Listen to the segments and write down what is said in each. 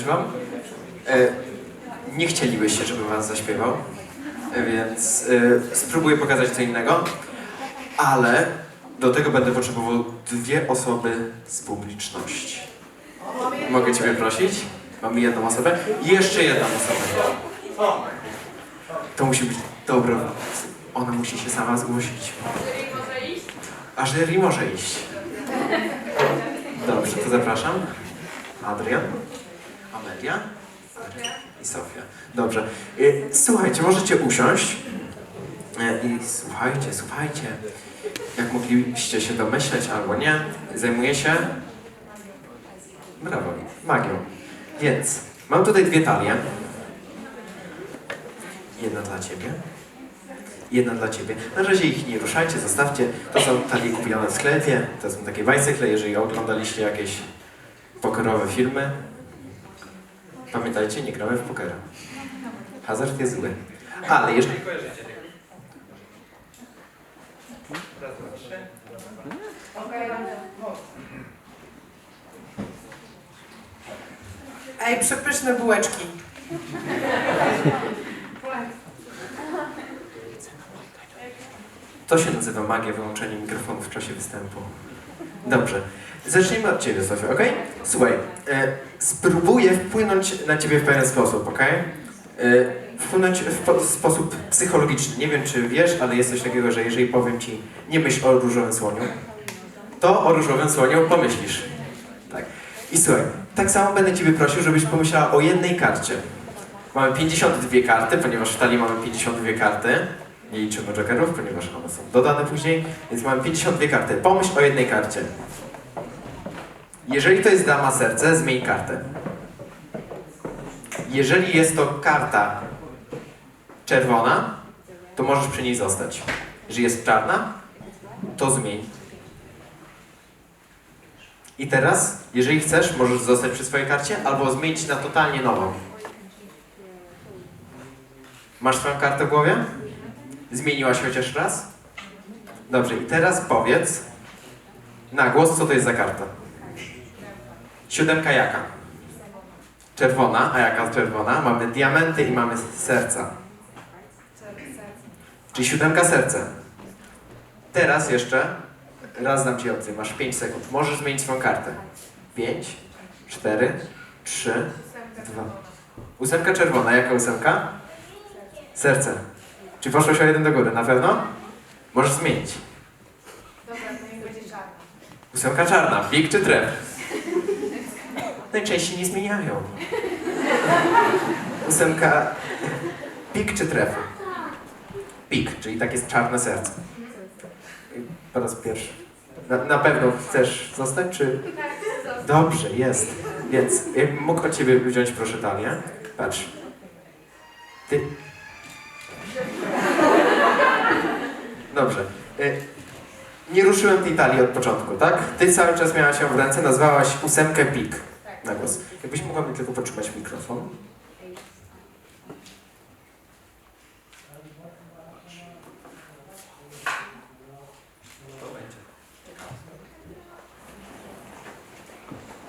Wam. E, nie chcielibyście, żebym was zaśpiewał, e, więc e, spróbuję pokazać co innego, ale do tego będę potrzebował dwie osoby z publiczności. Mogę ciebie prosić? Mamy jedną osobę i jeszcze jedną osobę. To musi być dobra. Ona musi się sama zgłosić. A jury może iść. Dobrze, to zapraszam. Adrian, Amelia i Sofia. Dobrze. Y, Słuchajcie, możecie usiąść. Y, I słuchajcie, słuchajcie. Jak mogliście się domyśleć albo nie, zajmuję się brawo, magią. Więc mam tutaj dwie talie. Jedna dla ciebie. Jedna dla ciebie. Na razie ich nie ruszajcie, zostawcie. To są talie kupione w sklepie. To są takie bajcykle, jeżeli oglądaliście jakieś pokerowe filmy. Pamiętajcie, nie gramy w pokera. Hazard jest zły. Ale. Raz, dwa, trzy. Ej, przepyszne bułeczki. To się nazywa magia wyłączenia mikrofonu w czasie występu. Dobrze. Zacznijmy od Ciebie, Sofia, ok? Słuchaj, e, spróbuję wpłynąć na Ciebie w pewien sposób, ok? E, wpłynąć w po, sposób psychologiczny. Nie wiem, czy wiesz, ale jest coś takiego, że jeżeli powiem Ci nie myśl o różowym słoniu, to o różowym słoniu pomyślisz. Tak. I słuchaj, tak samo będę Ciebie prosił, żebyś pomyślała o jednej karcie. Mamy 52 karty, ponieważ w talii mamy 52 karty. Nie liczymy jokerów, ponieważ one są dodane później, więc mamy 52 karty. Pomyśl o jednej karcie. Jeżeli to jest dama serce, zmień kartę. Jeżeli jest to karta czerwona, to możesz przy niej zostać. Jeżeli jest czarna, to zmień. I teraz, jeżeli chcesz, możesz zostać przy swojej karcie, albo zmienić na totalnie nową. Masz swoją kartę w głowie? Zmieniłaś chociaż raz? Dobrze, i teraz powiedz na głos, co to jest za karta. Siódemka jaka? Czerwona, a jaka czerwona? Mamy diamenty i mamy serca. Czyli siódemka serca. Teraz jeszcze raz dam Ci opcję. Masz 5 sekund. Możesz zmienić swoją kartę. 5, 4, 3, 2. Ósemka czerwona. Jaka ósemka? Serce. Czy poszłeś o jeden do góry? Na pewno? Możesz zmienić. Dobra, to niech będzie czarna. Ósemka czarna. Pik czy tref? Najczęściej nie zmieniają. Ósemka... Pik czy tref? Pik, czyli tak jest czarne serce. Po raz pierwszy. Na, na pewno chcesz zostać, czy... Dobrze, jest. Więc jakbym mógł od Ciebie wziąć proszę talię. Patrz. Ty... Dobrze. Y, Nie ruszyłem tej talii od początku, tak? Ty cały czas miałaś ją w ręce, nazwałaś ósemkę pik na głos. Jakbyś mogła mi tylko potrzymać mikrofon?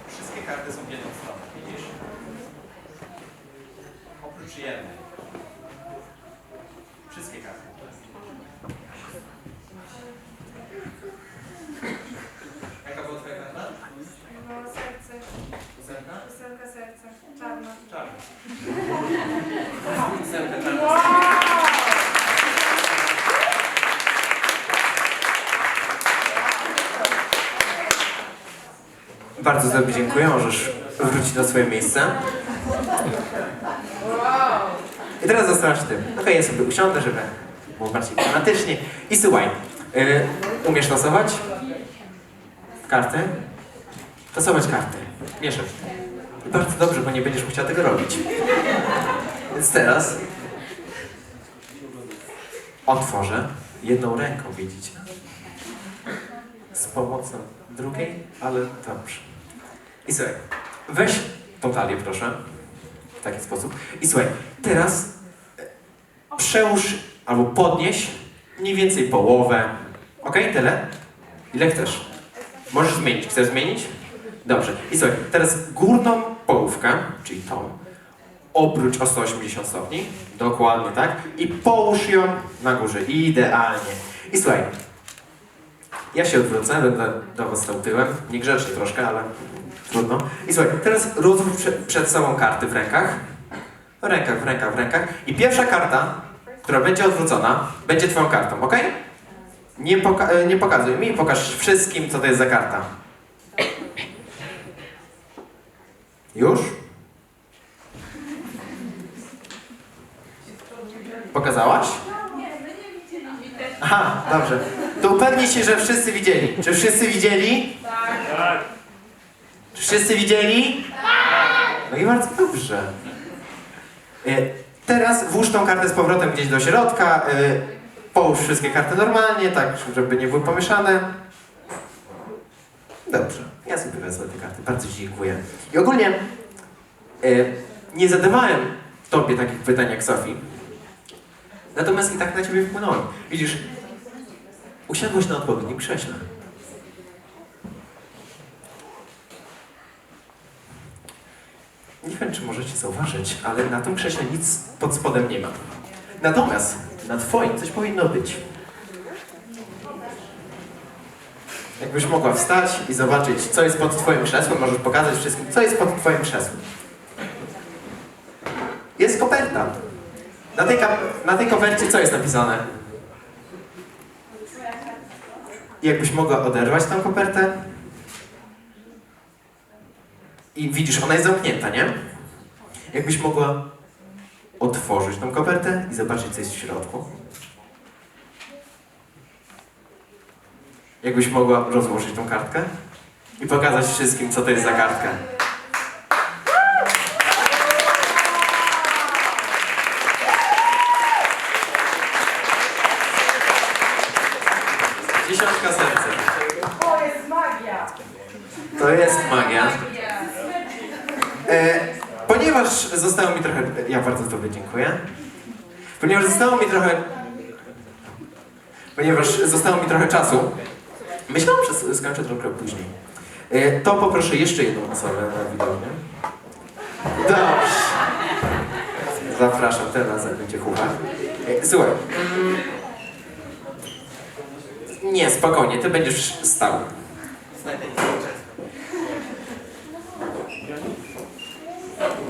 Wszystkie karty są w jedną stronę, widzisz? Oprócz jednej. Wszystkie karty. Jaka była twoja karta? No, serce, Ósemka? ósemka serca, czarna. Czarna. Ósemka czarna. Bardzo Tobie dziękuję, możesz wrócić na swoje miejsce. I teraz zastanawiam tym. Okej, ja sobie usiądę, żeby było bardziej dramatycznie. I słuchaj, y, umiesz losować? Karty? Losować karty. Mieszać. Bardzo dobrze, bo nie będziesz musiał tego robić. Więc teraz otworzę jedną ręką, widzicie? Z pomocą drugiej, ale dobrze. I słuchaj, weź tą talię, proszę. W taki sposób. I słuchaj, teraz e, przełóż albo podnieś mniej więcej połowę. Ok? Tyle? Ile chcesz? Możesz zmienić. Chcesz zmienić? Dobrze. I słuchaj, teraz górną połówkę, czyli tą, obróć o 180 stopni. Dokładnie, tak? I połóż ją na górze. Idealnie. I słuchaj, ja się odwrócę, będę do was stał tyłem. Niegrzecznie troszkę, ale trudno. I słuchaj, teraz rozłóż przed, przed sobą karty w rękach. W rękach, w rękach, w rękach. I pierwsza karta, która będzie odwrócona, będzie twoją kartą, ok? Nie, poka- e, nie pokazuj mi, pokaż wszystkim, co to jest za karta. Już? Pokazałaś? Aha, dobrze. To upewnij się, że wszyscy widzieli. Czy wszyscy widzieli? Tak. Wszyscy widzieli? No i bardzo dobrze. E, Teraz włóż tą kartę z powrotem gdzieś do środka. e, Połóż wszystkie karty normalnie, tak, żeby nie były pomieszane. Dobrze, ja sobie wezmę te karty. Bardzo Ci dziękuję. I ogólnie e, nie zadawałem Tobie takich pytań jak Sofii. Natomiast i tak na Ciebie wpłynąłem. Widzisz, usiadłeś na odpowiednim krześle. Nie wiem, czy możecie zauważyć, ale na tym krześle nic pod spodem nie ma. Natomiast na twoim coś powinno być. Jakbyś mogła wstać i zobaczyć, co jest pod twoim krzesłem, możesz pokazać wszystkim, co jest pod twoim krzesłem. Jest koperta. Na tej, na tej kopercie co jest napisane? Jakbyś mogła oderwać tę kopertę? I widzisz, ona jest zamknięta, nie? Jakbyś mogła otworzyć tą kopertę i zobaczyć, co jest w środku. Jakbyś mogła rozłożyć tą kartkę i pokazać wszystkim, co to jest za kartka. Dziesiątka serca. To jest magia! To jest magia. E, ponieważ zostało mi trochę. Ja bardzo Tobie dziękuję. Ponieważ zostało mi trochę. Ponieważ zostało mi trochę czasu. Myślałem, że skończę trochę później. E, to poproszę jeszcze jedną osobę na widownię. Dobrze. Zapraszam, teraz będzie chucha. E, Słuchaj. mm, Nie, spokojnie, ty będziesz stał.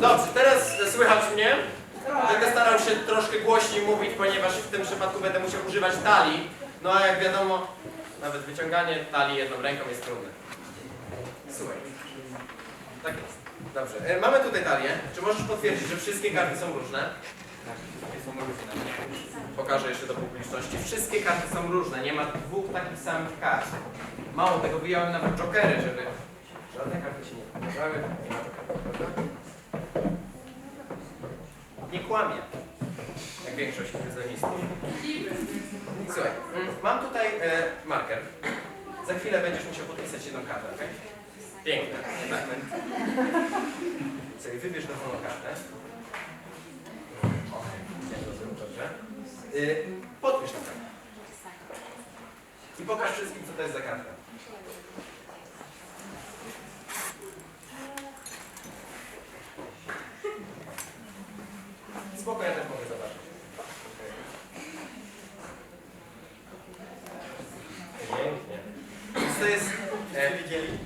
Dobrze, słychać mnie? Będę starał się troszkę głośniej mówić, ponieważ w tym przypadku będę musiał używać talii. No a jak wiadomo, nawet wyciąganie talii jedną ręką jest trudne. Słuchaj. Tak jest. Dobrze. E, mamy tutaj talię. Czy możesz potwierdzić, że wszystkie karty są różne? Są różne. Pokażę jeszcze do publiczności. Wszystkie karty są różne. Nie ma dwóch takich samych kart. Mało tego, wyjąłem nawet jokery, żeby żadne karty się nie pokazały. Nie ma jokerów, prawda? Nie kłamie. Jak większość kryzonistów. Słuchaj, mam tutaj e, marker. Za chwilę będziesz musiał podpisać jedną kartę, ok? Piękne? Słuchaj, wybierz dowolną kartę. O, dobrze. Y, podpisz tą kartę. I pokaż wszystkim, co to jest za karta. Spoko, ja też mogę zobaczyć. Pięknie. Więc to jest... E, widzieli?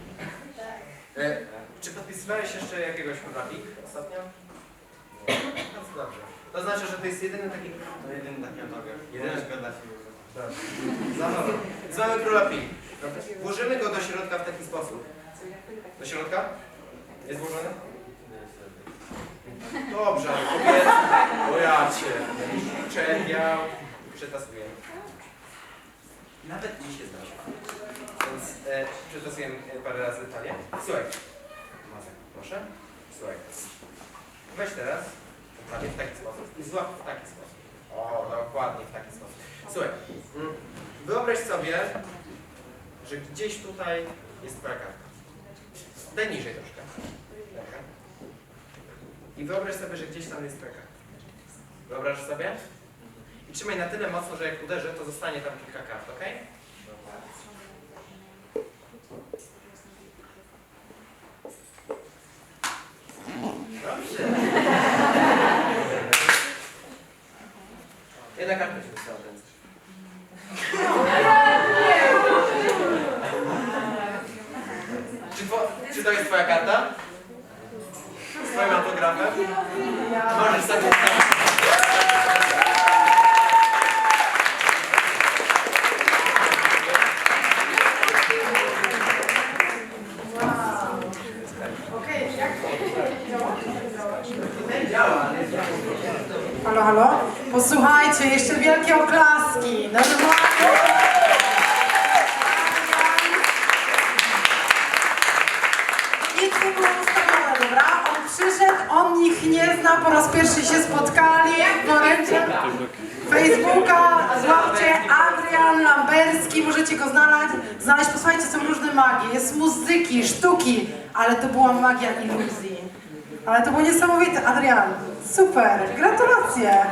E, czy podpisywałeś jeszcze jakiegoś królapik ostatnio? Nie. Bardzo dobrze. To znaczy, że to jest jedyny taki... To jedyny taki autograf. Jedyny? Jedyny zgoda się Dobrze. Zabawa. Znamy króla pik. Włożymy go do środka w taki sposób. Do środka? Jest włożony? Dobrze, ale kobiet... O ja cię. Czepiał. Przetasujemy. Nawet mi się zdarza. Więc e, przetasujemy parę razy talię. Słuchaj. Mazek, proszę. Słuchaj. Weź teraz talię w taki sposób i złap w taki sposób. O, dokładnie w taki sposób. Słuchaj. mm, Wyobraź sobie, że gdzieś tutaj jest twoja karta. Daj niżej troszkę. I wyobraź sobie, że gdzieś tam jest twoja karta. Wyobrażasz sobie? I trzymaj na tyle mocno, że jak uderzę, to zostanie tam kilka kart, ok? Czy, po, czy to jest twoja karta? Z twoim autografem? Możesz sobie Halo, halo? Wielkie oklaski. Normalnie. Nic nie było ustawione, dobra? On przyszedł, on ich nie zna, po raz pierwszy się spotkali momencie Facebooka, złapcie Adrian Lamberski, możecie go znaleźć, znaleźć, posłuchajcie, są różne magie, jest muzyki, sztuki, ale to była magia iluzji. Ale to było niesamowite, Adrian, super, gratulacje.